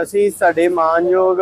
ਅਸੀਂ ਸਾਡੇ ਮਾਨਯੋਗ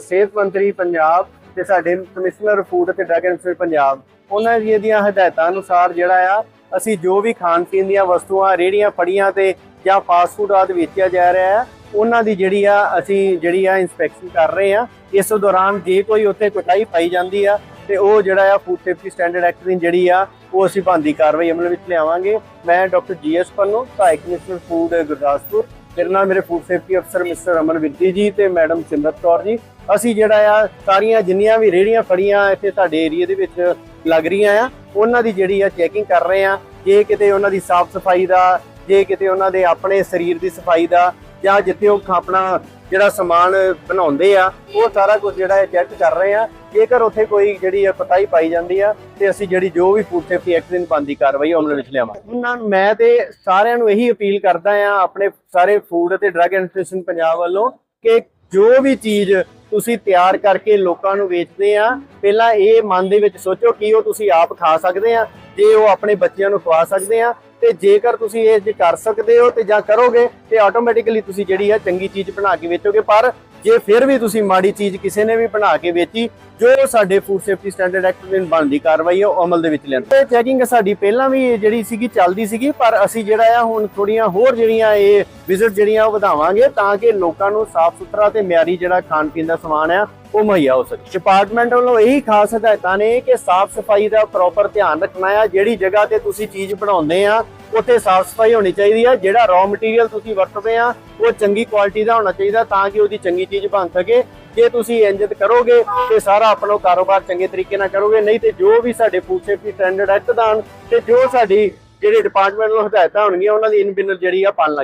ਸਿਹਤ ਮੰਤਰੀ ਪੰਜਾਬ ਤੇ ਸਾਡੇ ਕਮਿਸ਼ਨਰ ਫੂਡ ਅਤੇ ਡਰੱਗ ਐਂਡ ਪੰਜਾਬ, ਉਹਨਾਂ ਦੀਆਂ ਦੀਆਂ ਹਦਾਇਤਾਂ ਅਨੁਸਾਰ ਜਿਹੜਾ ਆ, ਅਸੀਂ ਜੋ ਵੀ ਖਾਣ ਪੀਣ ਦੀਆਂ ਵਸਤੂਆਂ ਰੇੜੀਆਂ ਫੜੀਆਂ ਤੇ ਜਾਂ ਫਾਸਟ ਫੂਡ ਆਦਿ ਵੇਚਿਆ ਜਾ ਰਿਹਾ ਹੈ ਉਹਨਾਂ ਦੀ ਜਿਹੜੀ ਆ, ਅਸੀਂ ਜਿਹੜੀ ਆ ਇਨਸਪੈਕਸ਼ਨ ਕਰ ਰਹੇ ਆ, ਇਸ ਦੌਰਾਨ ਜੇ ਕੋਈ ਉੱਥੇ ਕੁਟਾਈ ਪਾਈ ਜਾਂਦੀ ਆ, ਤੇ ਉਹ ਜਿਹੜਾ ਆ ਫੂਡ ਸੇਫਟੀ ਸਟੈਂਡਰਡ ਐਕਟ ਦੀ ਜਿਹੜੀ ਆ, ਉਹ ਅਸੀਂ ਬੰਦੀ ਕਾਰਵਾਈ ਅਮਲ ਵਿੱਚ ਲਿਆਵਾਂਗੇ। ਮੈਂ ਡਾਕਟਰ ਜੀਐਸ ਪੰਨੂ ਸਹਾਇਕ ਕਮਿਸ਼ਨਰ ਫੂਡ ਗੁਰਦਾਸਪੁਰ। ਮੇਰੇ ਨਾਲ ਮੇਰੇ ਫੂਡ ਸੇਫਟੀ ਅਫਸਰ ਮਿਸਟਰ ਅਮਨ ਵਿੱਦੀ ਜੀ ਤੇ ਮੈਡਮ ਸਿਮਰਤ ਕੌਰ ਜੀ। ਅਸੀਂ ਜਿਹੜਾ ਆ, ਸਾਰੀਆਂ ਜਿੰਨੀਆਂ ਵੀ ਰੇੜੀਆਂ ਫੜੀਆਂ ਇੱਥੇ ਤੁਹਾਡੇ ਏਰੀਆ ਦੇ ਵਿੱਚ ਲੱਗ ਰਹੀਆਂ ਆ, ਉਹਨਾਂ ਦੀ ਜਿਹੜੀ ਆ ਚੈਕਿੰਗ ਕਰ ਰਹੇ ਆ। ਜੇ ਕਿਤੇ ਉਹਨਾਂ ਦੀ ਸਾਫ਼ ਸਫ਼ਾਈ ਦਾ, ਜੇ ਕਿਤੇ ਉਹਨਾਂ ਦੇ ਆਪਣੇ ਸਰੀਰ ਦੀ ਸਫ਼ਾਈ ਦਾ ਜਾਂ ਜਿੱਥੇ ਉਹ ਆਪਣਾ ਜਿਹੜਾ ਸਮਾਨ ਬਣਾਉਂਦੇ ਆ, ਉਹ ਸਾਰਾ ਕੁਝ ਜਿਹੜਾ ਹੈ ਚੈੱਕ ਕਰ ਰਹੇ ਆ। ਜੇਕਰ ਉੱਥੇ ਕੋਈ ਜਿਹੜੀ ਆ ਪਤਾਈ ਪਾਈ ਜਾਂਦੀ ਆ, ਤੇ ਅਸੀਂ ਜਿਹੜੀ ਜੋ ਵੀ ਫੂਡ ਸੇਫਟੀ ਐਕਟ ਦੀ ਬੰਦੀ ਕਾਰਵਾਈ ਉਹ ਅਮਲ ਵਿੱਚ ਲਿਆਵਾਂਗੇ। ਉਹਨਾਂ ਨੂੰ ਮੈਂ ਤੇ ਸਾਰਿਆਂ ਨੂੰ ਇਹੀ ਅਪੀਲ ਕਰਦਾ ਆ, ਆਪਣੇ ਸਾਰੇ ਫੂਡ ਅਤੇ ਡਰੱਗ ਐਡਮਿਨਿਸਟ੍ਰੇਸ਼ਨ ਪੰਜਾਬ ਵੱਲੋਂ, ਕਿ ਜੋ ਵੀ ਚੀਜ਼ ਤੁਸੀਂ ਤਿਆਰ ਕਰਕੇ ਲੋਕਾਂ ਨੂੰ ਵੇਚਦੇ ਆ, ਪਹਿਲਾਂ ਇਹ ਮਨ ਦੇ ਵਿੱਚ ਸੋਚੋ ਕਿ ਉਹ ਤੁਸੀਂ ਆਪ ਖਾ ਸਕਦੇ ਆ, ਜੇ ਉਹ ਆਪਣੇ ਬੱਚਿਆਂ ਨੂੰ ਖਵਾ ਸਕਦੇ ਆ, ਤੇ ਜੇਕਰ ਤੁਸੀਂ ਇਹ ਜੇ ਕਰ ਸਕਦੇ ਹੋ ਤੇ ਜਾਂ ਕਰੋਗੇ, ਤੇ ਆਟੋਮੈਟਿਕਲੀ ਤੁਸੀਂ ਜਿਹੜੀ ਆ ਚੰਗੀ ਚੀਜ਼ ਬਣਾ ਕੇ ਵੇਚੋਗੇ, ਪਰ ਜੇ ਫਿਰ ਵੀ ਤੁਸੀਂ ਮਾੜੀ ਚੀਜ਼ ਕਿਸੇ ਨੇ ਵੀ ਬਣਾ ਕੇ ਵੇਚੀ, ਜੋ ਸਾਡੇ ਫੂਡ ਸੇਫਟੀ ਸਟੈਂਡਰਡ ਐਕਟ ਦੇ ਬਣਦੀ ਕਾਰਵਾਈ ਹੈ, ਉਹ ਅਮਲ ਦੇ ਵਿੱਚ ਲਿਆਂਦੀ। ਚੈਕਿੰਗ ਸਾਡੀ ਪਹਿਲਾਂ ਵੀ ਜਿਹੜੀ ਸੀਗੀ, ਚੱਲਦੀ ਸੀਗੀ, ਪਰ ਅਸੀਂ ਜਿਹੜਾ ਆ, ਹੁਣ ਥੋੜੀਆਂ ਹੋਰ ਜਿਹੜੀਆਂ ਇਹ ਵਿਜ਼ਿਟ ਜਿਹੜੀਆਂ, ਉਹ ਵਧਾਵਾਂਗੇ ਤਾਂ ਕਿ ਲੋਕਾਂ ਨੂੰ ਸਾਫ਼ ਸੁਥਰਾ ਤੇ ਮਿਆਰੀ ਜਿਹੜਾ ਖਾਣ ਪੀਣ ਦਾ ਸਮਾਨ ਆ, ਉਹ ਮੁਹੱਈਆ ਹੋ ਸਕੇ। ਡਿਪਾਰਟਮੈਂਟ ਵੱਲੋਂ ਇਹੀ ਖਾਸ ਹਦਾਇਤਾਂ ਨੇ ਕਿ ਸਾਫ਼ ਸਫ਼ਾਈ ਦਾ ਪ੍ਰੋਪਰ ਧਿਆਨ ਰੱਖਣਾ ਆ, ਜਿਹੜੀ ਜਗ੍ਹਾ ਤੇ ਤੁਸੀਂ ਚੀਜ਼ ਬਣਾਉਂਦੇ ਆ ਉੱਥੇ ਸਾਫ਼ ਸਫ਼ਾਈ ਹੋਣੀ ਚਾਹੀਦੀ ਆ, ਜਿਹੜਾ ਰॉ ਮਟੀਰੀਅਲ ਤੁਸੀਂ ਵਰਤਦੇ ਆ, ਉਹ ਚੰਗੀ ਕੁਆਲਿਟੀ ਦਾ ਹੋਣਾ ਚਾਹੀਦਾ ਤਾਂ ਕਿ ਉਹਦੀ ਚੰਗੀ ਚੀਜ਼ ਬਣ ਸਕੇ। ਜੇ ਤੁਸੀਂ ਇੰਜਤ ਕਰੋਗੇ ਤੇ ਸਾਰਾ ਆਪਣਾ ਕਾਰੋਬਾਰ ਚੰਗੇ ਤਰੀਕੇ ਨਾਲ ਕਰੋਗੇ, ਨਹੀਂ ਤੇ ਜੋ ਵੀ ਸਾਡੇ ਫੂਡ ਸੇਫਟੀ ਸਟੈਂਡਰਡ ਐਕਟ ਦਾ ਤੇ ਜੋ ਸਾਡੀ ਜਿਹੜੇ ਡਿਪਾਰਟਮੈਂਟ ਨੂੰ ਹਦਾਇਤਾਂ ਹੋਣਗੀਆਂ, ਉਹਨਾਂ ਦੀ ਇਨ ਬਿਨਰ ਜਿਹੜੀ ਆ ਪਾਲਣਾ